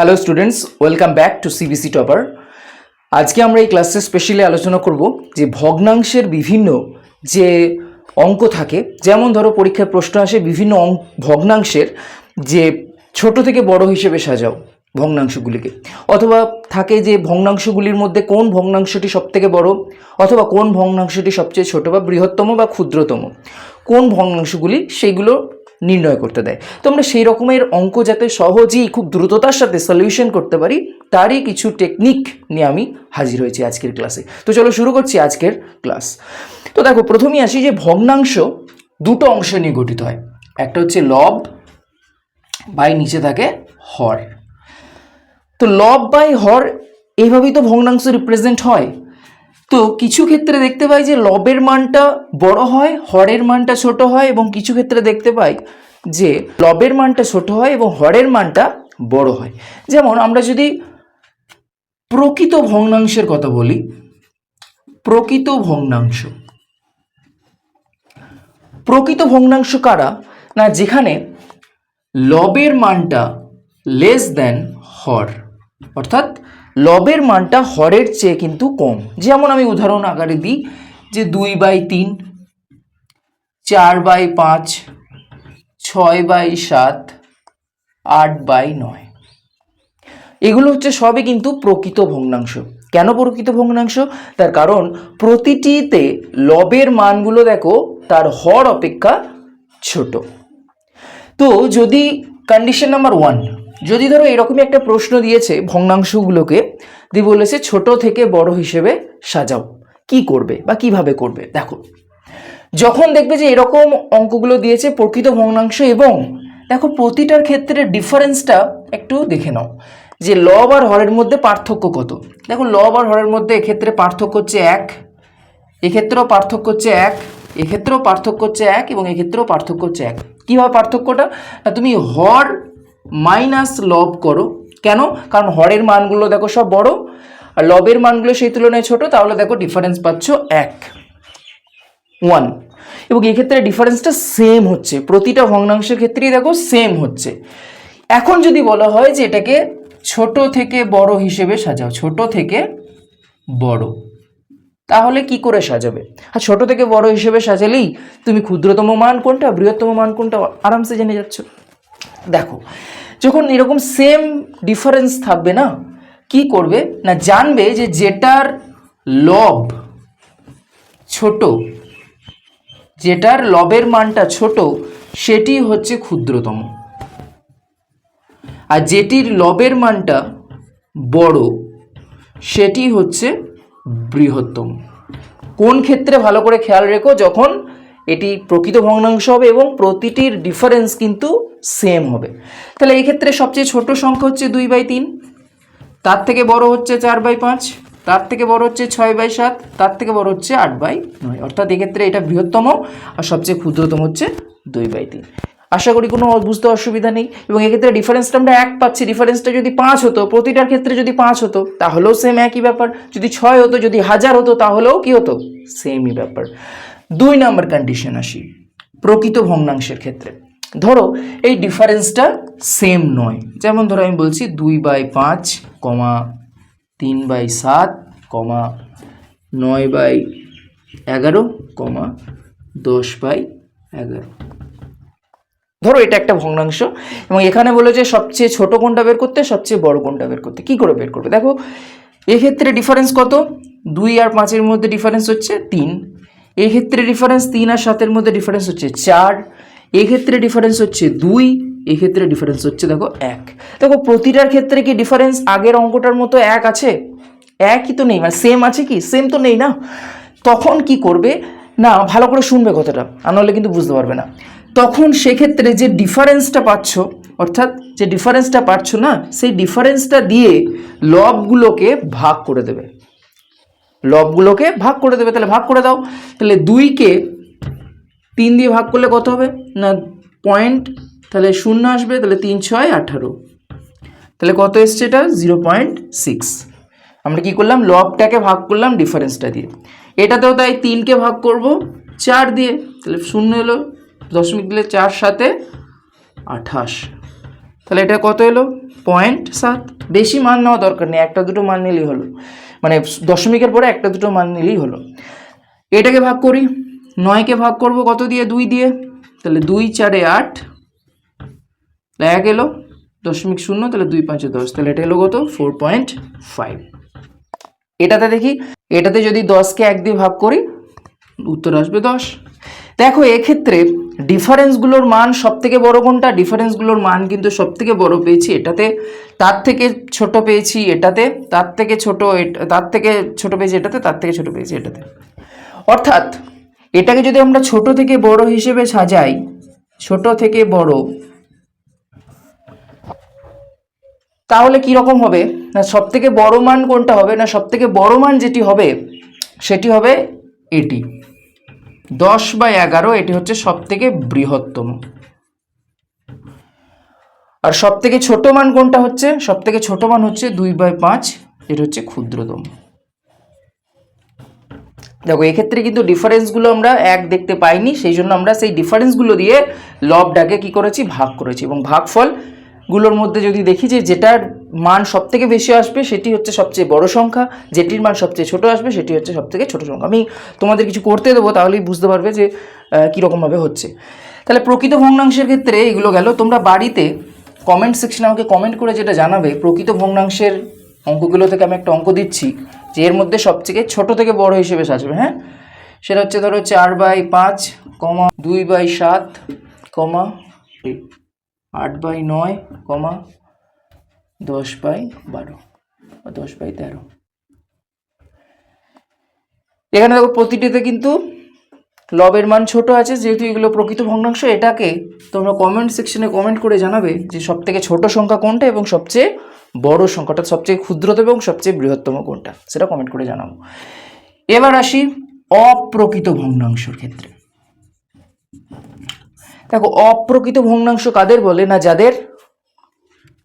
Hello students welcome back to CBC topper আজকে আমরা এই ক্লাসে স্পেশালি আলোচনা করব যে ভগ্নাংশের বিভিন্ন যে অঙ্ক থাকে, যেমন ধরো পরীক্ষায় প্রশ্ন আসে, বিভিন্ন ভগ্নাংশের যে ছোট থেকে বড় হিসেবে সাজাও ভগ্নাংশগুলিকে। অথবা থাকে যে ভগ্নাংশগুলির মধ্যে কোন ভগ্নাংশটি সবথেকে বড়, অথবা কোন ভগ্নাংশটি সবচেয়ে ছোট বা বৃহত্তম বা ক্ষুদ্রতম। কোন ভগ্নাংশগুলি, সেইগুলো নির্ণয় করতে দেয়। তো আমরা সেই রকমের অঙ্ক যাতে সহজেই, খুব দ্রুততার সাথে সলিউশন করতে পারি, তারই কিছু টেকনিক নিয়ে আমি হাজির হয়েছি আজকের ক্লাসে তো চলো শুরু করছি আজকের ক্লাস তো দেখো, প্রথমেই আসি যে ভগ্নাংশ দুটো অংশ নিয়ে গঠিত হয়। একটা হচ্ছে লব বাই নিচে থাকে হর। তো লব বাই হর এইভাবেই তো ভগ্নাংশ রিপ্রেজেন্ট হয়। তো কিছু ক্ষেত্রে দেখতে পাই যে লবের মানটা বড় হয়, হরের মানটা ছোট হয় এবং কিছু ক্ষেত্রে দেখতে পাই যে লবের মানটা ছোট হয় এবং হরের মানটা বড় হয়। যেমন আমরা যদি প্রকৃত ভগ্নাংশের কথা বলি, প্রকৃত ভগ্নাংশ। প্রকৃত ভগ্নাংশ কারা? না, যেখানে লবের মানটা লেস দেন হর, অর্থাৎ লবের মানটা হরের চেয়ে কিন্তু কম। যেমন আমি উদাহরণ আকারে দিই যে দুই বাই তিন, চার বাই পাঁচ, ছয় বাই সাত, আট বাই নয়। এগুলো হচ্ছে সবই কিন্তু প্রকৃত ভগ্নাংশ। কেন প্রকৃত ভগ্নাংশ? তার কারণ প্রতিটিতে লবের মানগুলো দেখো, তার হর অপেক্ষা ছোট। তো যদি কন্ডিশন নাম্বার ওয়ান যদি ধরো এরকমই একটা প্রশ্ন দিয়েছে ভগ্নাংশগুলোকে, দিয়ে বলেছে ছোট থেকে বড় হিসেবে সাজাও। কি করবে বা কীভাবে করবে? দেখো, যখন দেখবে যে এরকম অঙ্কগুলো দিয়েছে প্রকৃত ভগ্নাংশ এবং দেখো প্রতিটার ক্ষেত্রে ডিফারেন্সটা একটু দেখে নাও যে লব আর হরের মধ্যে পার্থক্য কত। দেখো লব আর হরের মধ্যে এক্ষেত্রে পার্থক্য হচ্ছে এক, এক্ষেত্রেও পার্থক্য হচ্ছে এক, এক্ষেত্রেও পার্থক্য হচ্ছে এক এবং এক্ষেত্রেও পার্থক্য হচ্ছে এক। কীভাবে পার্থক্যটা? না তুমি হর মাইনাস লব করো। কেন? কারণ হরের মানগুলো দেখো সব বড়, আর লবের মানগুলো সেই তুলনায় ছোট, তাহলে দেখো ডিফারেন্স পাচ্ছ এক। ওয়ান এবং এক্ষেত্রে ডিফারেন্সটা সেম হচ্ছে। প্রতিটা ভগ্নাংশের ক্ষেত্রেই দেখো সেম হচ্ছে। এখন যদি বলা হয় যে এটাকে ছোট থেকে বড় হিসেবে সাজাও, ছোট থেকে বড়। তাহলে কি করে সাজাবে? আর ছোট থেকে বড় হিসেবে সাজালেই তুমি ক্ষুদ্রতম মান কোনটা, বৃহত্তম মান কোনটা, আরামসে জেনে যাচ্ছ। দেখো, যখন এরকম সেম ডিফারেন্স থাকবে না, কি করবে? না, জানবে যে যেটার লব ছোট, যেটার লবের মানটা ছোট, সেটি হচ্ছে ক্ষুদ্রতম। আর যেটির লবের মানটা বড়, সেটি হচ্ছে বৃহত্তম। কোন ক্ষেত্রে ভালো করে খেয়াল রেখো, যখন এটি প্রকৃত ভগ্নাংশ হবে এবং প্রতিটির ডিফারেন্স কিন্তু সেম হবে। তাহলে এই ক্ষেত্রে সবচেয়ে ছোট সংখ্যা হচ্ছে দুই বাই তিন, তার থেকে বড় হচ্ছে চার বাই পাঁচ, তার থেকে বড় হচ্ছে ছয় বাই সাত, তার থেকে বড় হচ্ছে আট বাই নয়। অর্থাৎ এক্ষেত্রে এটা বৃহত্তম আর সবচেয়ে ক্ষুদ্রতম হচ্ছে দুই বাই তিন। আশা করি কোনো বুঝতে অসুবিধা নেই এবং এক্ষেত্রে ডিফারেন্সটা আমরা এক পাচ্ছি ডিফারেন্সটা যদি পাঁচ হতো, প্রতিটার ক্ষেত্রে যদি পাঁচ হতো, তাহলেও সেম একই ব্যাপার। যদি ছয় হতো, যদি হাজার হতো, তাহলেও কি হতো? সেমই ব্যাপার। দুই নম্বর কন্ডিশন আসি, প্রকৃত ভগ্নাংশের ক্ষেত্রে। ধরো, এই ডিফারেন্সটা সেম নয়। যেমন ধরো, আমি বলছি দুই বাই পাঁচ, কমা তিন বাই সাত, কমা নয় বাই এগারো, কমা দশ বাই এগারো। ধরো, এটা একটা ভগ্নাংশ। এবং এখানে বলে যে সবচেয়ে ছোট কোনটা বের করতে, সবচেয়ে বড় কোনটা বের করতে। কি করে বের করবে? দেখো, এক্ষেত্রে ডিফারেন্স কত? দুই আর পাঁচের মধ্যে ডিফারেন্স হচ্ছে তিন। এক্ষেত্রে ডিফারেন্স তিন আর সাতের মধ্যে ডিফারেন্স হচ্ছে চার। এক্ষেত্রে ডিফারেন্স হচ্ছে দুই, এক্ষেত্রে ডিফারেন্স হচ্ছে দেখো এক। দেখো প্রতিটার ক্ষেত্রে কি ডিফারেন্স আগের অঙ্কটার মতো এক আছে? একই তো নেই মানে সেম আছে কি? সেম তো নেই না? তখন কি করবে? না, ভালো করে শুনবে কথাটা, আর নাহলে কিন্তু বুঝতে পারবে না। তখন সেক্ষেত্রে যে ডিফারেন্সটা পাচ্ছ, অর্থাৎ যে ডিফারেন্সটা পাচ্ছ না, সেই ডিফারেন্সটা দিয়ে লবগুলোকে ভাগ করে দেবে। লবগুলোকে ভাগ করে দেবে, তাহলে ভাগ করে দাও। তাহলে দুইকে তিন দিয়ে ভাগ করলে কত হবে? না পয়েন্ট তাহলে শূন্য আসবে, তাহলে তিন, ছয়, আঠারো। তাহলে কত এসছে এটা? জিরো পয়েন্ট সিক্স আমরা কি করলাম? লবটাকে ভাগ করলাম ডিফারেন্সটা দিয়ে। এটাতেও তাই তিনকে ভাগ করব, চার দিয়ে। তাহলে শূন্য এলো, দশমিক দিলে চার, সাথে আঠাশ। তাহলে এটা কত এলো? পয়েন্ট সাত। বেশি মান নেওয়া দরকার নেই, একটা দুটো মান নিলেই হলো। মানে দশমিকের পরে একটা দুটো মান নিলেই হলো। এটাকে ভাগ করি। নয়কে ভাগ করব কত দিয়ে? দুই দিয়ে। তাহলে দুই চারে আট। এক এলো। দশমিক শূন্য, তাহলে দুই পাঁচে দশ। তাহলে এটা এলো কত? Four point five. এটাতে দেখি, এটাতে যদি দশকে এক দিয়ে ভাগ করি, উত্তর আসবে দশ। দেখো, এক্ষেত্রে ডিফারেন্সগুলোর মান সব থেকে বড় কোনটা? ডিফারেন্সগুলোর মান কিন্তু সব থেকে বড় পেয়েছি এটাতে। তার থেকে ছোট পেয়েছি এটাতে, তার থেকে ছোট তার থেকে ছোট পেয়েছি এটাতে, তার থেকে ছোট পেয়েছি এটাতে। অর্থাৎ এটাকে যদি আমরা ছোট থেকে বড় হিসেবে সাজাই, ছোট থেকে বড়, তাহলে কি রকম হবে? না সব থেকে বড় মান কোনটা হবে? না সব থেকে বড় মান যেটি হবে, সেটি হবে এটি। দশ বাই এগারো, এটি হচ্ছে সব থেকে বৃহত্তম। আর সব থেকে ছোট মান কোনটা হচ্ছে? সব থেকে ছোট মান হচ্ছে দুই বাই পাঁচ, এটা হচ্ছে ক্ষুদ্রতম। দেখো, এক্ষেত্রে কিন্তু ডিফারেন্সগুলো আমরা এক দেখতে পাইনি, সেই জন্য আমরা সেই ডিফারেন্সগুলো দিয়ে লবটাকে কি করেছি? ভাগ করেছি এবং ভাগফলগুলোর মধ্যে যদি দেখি যে যেটার মান সব থেকে বেশি আসবে, সেটি হচ্ছে সবচেয়ে বড় সংখ্যা, যেটির মান সবচেয়ে ছোট আসবে, সেটি হচ্ছে সবথেকে ছোট সংখ্যা। আমি তোমাদের কিছু করতে দেবো, তাহলেই বুঝতে পারবে যে কীরকমভাবে হচ্ছে। তাহলে প্রকৃত ভগ্নাংশের ক্ষেত্রে এগুলো গেল। তোমরা বাড়িতে কমেন্ট সেকশনে আমাকে কমেন্ট করে যেটা জানাবে, প্রকৃত ভগ্নাংশের অঙ্কগুলো থেকে আমি একটা অঙ্ক দিচ্ছি। যে এর মধ্যে সবথেকে ছোট থেকে বড় হিসেবে সাজবে হ্যাঁ? সেটা হচ্ছে ধরো চার বাই পাঁচ কমা দুই বাই সাত কমা আট বাই নয় কমা দশ বাই বারো বা দশ বাই তেরো। এখানে দেখো প্রতিটিতে কিন্তু লবের মান ছোট আছে, যেহেতু এগুলো প্রকৃত ভগ্নাংশ, এটাকে তোমরা কমেন্ট সেকশনে কমেন্ট করে জানাবে যে সব থেকে ছোট সংখ্যা কোনটা এবং সবচেয়ে বড় সংখ্যাটা সবচেয়ে ক্ষুদ্রতম এবং সবচেয়ে বৃহত্তম কোনটা? সেটা কমেন্ট করে জানাব। এবার আসি অপ্রকৃত ভগ্নাংশের ক্ষেত্রে। দেখো, অপ্রকৃত ভগ্নাংশ কাদের বলে না যাদের?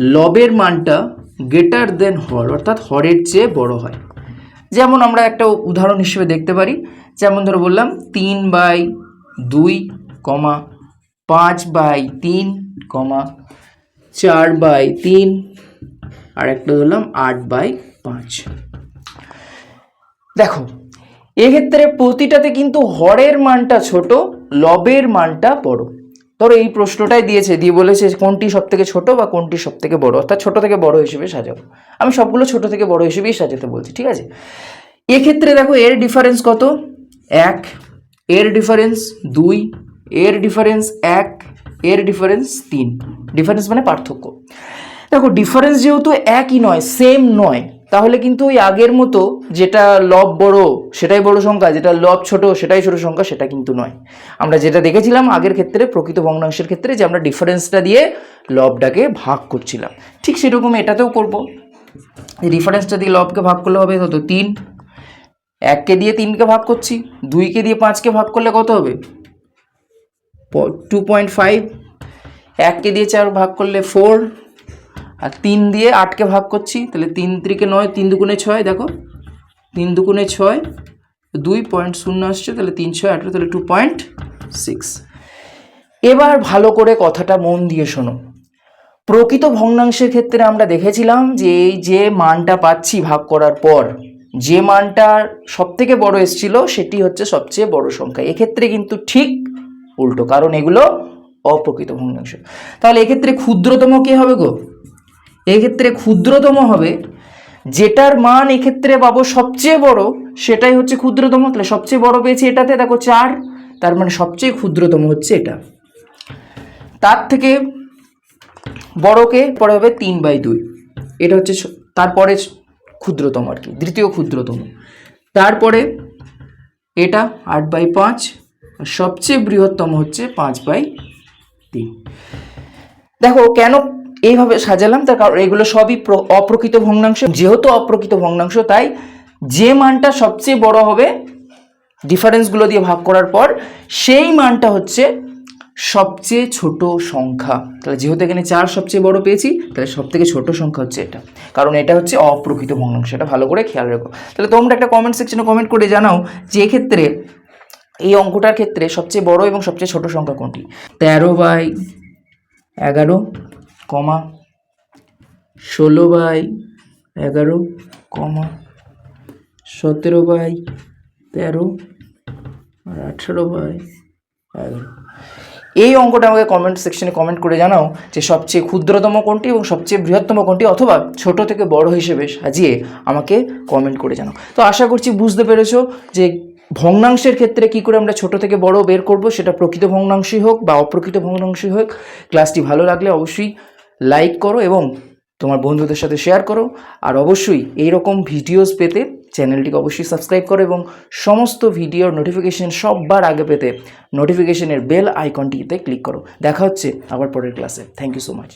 লবের মানটা গ্রেটার দেন হর অর্থাৎ হরের চেয়ে বড় হয়। যেমন আমরা একটা উদাহরণ হিসেবে দেখতে পারি, যেমন ধরো বললাম তিন বাই দুই কমা পাঁচ বাই তিন কমা চার বাই তিন আর একটা ধরলাম আট বাই পাঁচ। দেখো, এক্ষেত্রে প্রতিটাতে কিন্তু হরের মানটা ছোট, লবের মানটা বড়। ধরো এই প্রশ্নটাই দিয়েছে, দিয়ে বলেছে কোনটি সব থেকে ছোটো বা কোনটি সব থেকে বড়। অর্থাৎ ছোটো থেকে বড় হিসেবে সাজাবো। আমি সবগুলো ছোট থেকে বড় হিসেবেই সাজাতে বলছি, ঠিক আছে? এক্ষেত্রে দেখো, এর ডিফারেন্স কত? এক, এর ডিফারেন্স দুই, এর ডিফারেন্স এক, এর ডিফারেন্স তিন। ডিফারেন্স মানে পার্থক্য। দেখো ডিফারেন্স যেহেতু একই নয় সেম নয়, তাহলে কিন্তু ওই আগের মতো যেটা লব বড়, সেটাই বড় সংখ্যা, যেটা লব ছোট, সেটাই ছোট সংখ্যা, সেটা কিন্তু নয়। আমরা যেটা দেখেছিলাম আগের ক্ষেত্রে, প্রকৃত ভগ্নাংশের ক্ষেত্রে, যে আমরা ডিফারেন্সটা দিয়ে লবটাকে ভাগ করছিলাম। ঠিক সেরকম এটাতেও করব। ডিফারেন্সটা দিয়ে লবকে ভাগ করলে হবে কত? তিন। এককে দিয়ে তিনকে ভাগ করছি, দুইকে দিয়ে পাঁচকে ভাগ করলে কত হবে? টু পয়েন্ট ফাইভ এককে দিয়ে চার ভাগ করলে ফোর আর তিন দিয়ে আটকে ভাগ করছি, তাহলে তিন ত্রিকে নয়, তিন দুগুণে ছয়, দেখো। তিন দুগুণে ছয়, দুই পয়েন্ট শূন্য আসছে, তাহলে তিন ছয় আঠেরো, তাহলে টু পয়েন্ট সিক্স এবার ভালো করে কথাটা মন দিয়ে শোনো। প্রকৃত ভগ্নাংশের ক্ষেত্রে আমরা দেখেছিলাম যে এই যে মানটা পাচ্ছি ভাগ করার পর, যে মানটা সবথেকে বড় এসছিল, সেটি হচ্ছে সবচেয়ে বড় সংখ্যা। এক্ষেত্রে কিন্তু ঠিক উল্টো, কারণ এগুলো অপ্রকৃত ভগ্নাংশ। তাহলে এক্ষেত্রে ক্ষুদ্রতম কে হবে গো? এক্ষেত্রে ক্ষুদ্রতম হবে। যেটার মান এক্ষেত্রে পাবো সবচেয়ে বড়, সেটাই হচ্ছে ক্ষুদ্রতম। তাহলে সবচেয়ে বড় পেয়েছি এটাতে, দেখো চার, তার মানে সবচেয়ে ক্ষুদ্রতম হচ্ছে এটা। তার থেকে বড়কে পরে হবে তিন বাই দুই। এটা হচ্ছে তারপরে ক্ষুদ্রতম আর কি, দ্বিতীয় ক্ষুদ্রতম। তারপরে এটা আট বাই পাঁচ সবচেয়ে বৃহত্তম হচ্ছে পাঁচ বাই তিন। দেখো কেন এইভাবে সাজালাম, তার কারণ এগুলো সবই প্র- অপ্রকৃত ভগ্নাংশ। যেহেতু অপ্রকৃত ভগ্নাংশ, তাই যে মানটা সবচেয়ে বড় হবে ডিফারেন্সগুলো দিয়ে ভাগ করার পর, সেই মানটা হচ্ছে সবচেয়ে ছোট সংখ্যা। তাহলে যেহেতু এখানে চার সবচেয়ে বড় পেয়েছি, তাহলে সব থেকে ছোটো সংখ্যা হচ্ছে এটা। কারণ এটা হচ্ছে অপ্রকৃত ভগ্নাংশ, এটা ভালো করে খেয়াল রেখো। তাহলে তোমরা একটা কমেন্ট সেকশনে কমেন্ট করে জানাও যে এক্ষেত্রে এই অঙ্কটার ক্ষেত্রে সবচেয়ে বড় এবং সবচেয়ে ছোট সংখ্যা কোনটি? তেরো বাই এগারো কমা ষোলো বাই এগারো কমা সতেরো বাই তেরো আর আঠেরো বাই এগারো। এই অঙ্কটা আমাকে কমেন্ট সেকশনে কমেন্ট করে জানাও যে সবচেয়ে ক্ষুদ্রতম কোনটি এবং সবচেয়ে বৃহত্তম কোনটি অথবা ছোট থেকে বড় হিসেবে সাজিয়ে আমাকে কমেন্ট করে জানাও। তো আশা করছি বুঝতে পেরেছ যে ভগ্নাংশের ক্ষেত্রে কি করে আমরা ছোট থেকে বড় বের করব সেটা প্রকৃত ভগ্নাংশই হোক বা অপ্রকৃত ভগ্নাংশই হোক। ক্লাসটি ভালো লাগলে অবশ্যই লাইক করো এবং তোমার বন্ধুদের সাথে শেয়ার করো। আর অবশ্যই এই রকম ভিডিওস পেতে চ্যানেলটিকে অবশ্যই সাবস্ক্রাইব করো এবং সমস্ত ভিডিওর নোটিফিকেশন সববার আগে পেতে নোটিফিকেশনের বেল আইকনটিতে ক্লিক করো। দেখা হচ্ছে আবার পরের ক্লাসে থ্যাংক ইউ সো মাচ